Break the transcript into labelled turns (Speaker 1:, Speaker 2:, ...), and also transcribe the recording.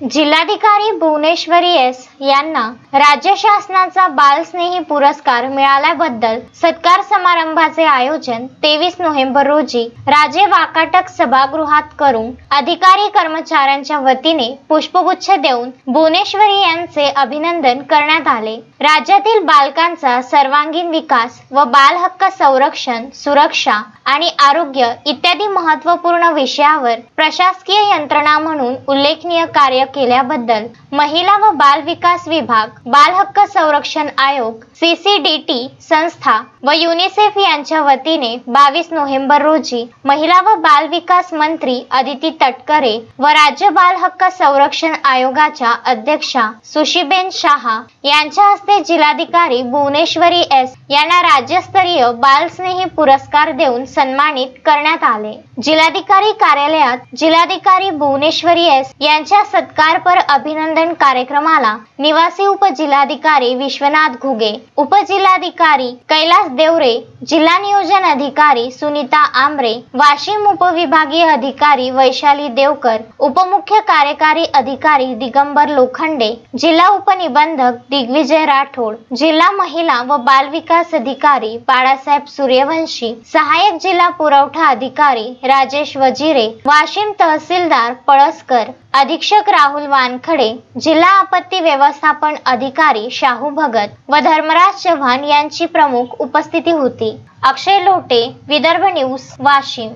Speaker 1: जिल्हाधिकारी भुवनेश्वरी एस यांना राज्य शासनाचा बालस्नेही पुरस्कार मिळाल्याबद्दल सत्कार समारंभाचे आयोजन तेवीस नोव्हेंबर रोजी राजे वाकाटक सभागृहात करून अधिकारी कर्मचाऱ्यांच्या वतीने पुष्पगुच्छ देऊन भुवनेश्वरी यांचे अभिनंदन करण्यात आले. राज्यातील बालकांचा सर्वांगीण विकास व बाल हक्क संरक्षण सुरक्षा आणि आरोग्य इत्यादी महत्त्वपूर्ण विषयावर प्रशासकीय यंत्रणा म्हणून उल्लेखनीय कार्य केल्याबद्दल महिला व बाल विकास विभाग बाल हक्क संरक्षण आयोग सीसीडीटी संस्था व युनिसेफ यांच्या वतीने बावीस नोव्हेंबर रोजी महिला व बाल विकास मंत्री अदिती तटकरे व राज्य बाल हक्क संरक्षण आयोगाच्या अध्यक्षा सुशीबेन शहा यांच्या हस्ते जिल्हाधिकारी भुवनेश्वरी एस यांना राज्यस्तरीय बालस्नेही पुरस्कार देऊन सन्मानित करण्यात आले. जिल्हाधिकारी कार्यालयात जिल्हाधिकारी भुवनेश्वरी एस यांच्या सत्कार सत्कारपर अभिनंदन कार्यक्रमाला निवासी उपजिल्हाधिकारी विश्वनाथ घुगे उपजिल्हाधिकारी कैलास देवरे जिल्हा नियोजन अधिकारी सुनीता आमरे वाशिम उपविभागीय अधिकारी वैशाली देवकर उपमुख्य कार्यकारी अधिकारी दिगंबर लोखंडे जिल्हा उपनिबंधक दिग्विजय राठोड जिल्हा महिला व बाल विकास अधिकारी बाळासाहेब सूर्यवंशी सहाय्यक जिल्हा पुरवठा अधिकारी राजेश वजिरे वाशिम तहसीलदार पळसकर अधीक्षक राहुल वानखडे जिल्हा आपत्ती व्यवस्थापन अधिकारी शाहू भगत व धर्मराज चव्हाण यांची प्रमुख उपस्थिती होती. अक्षय लोटे विदर्भ न्यूज वाशिम.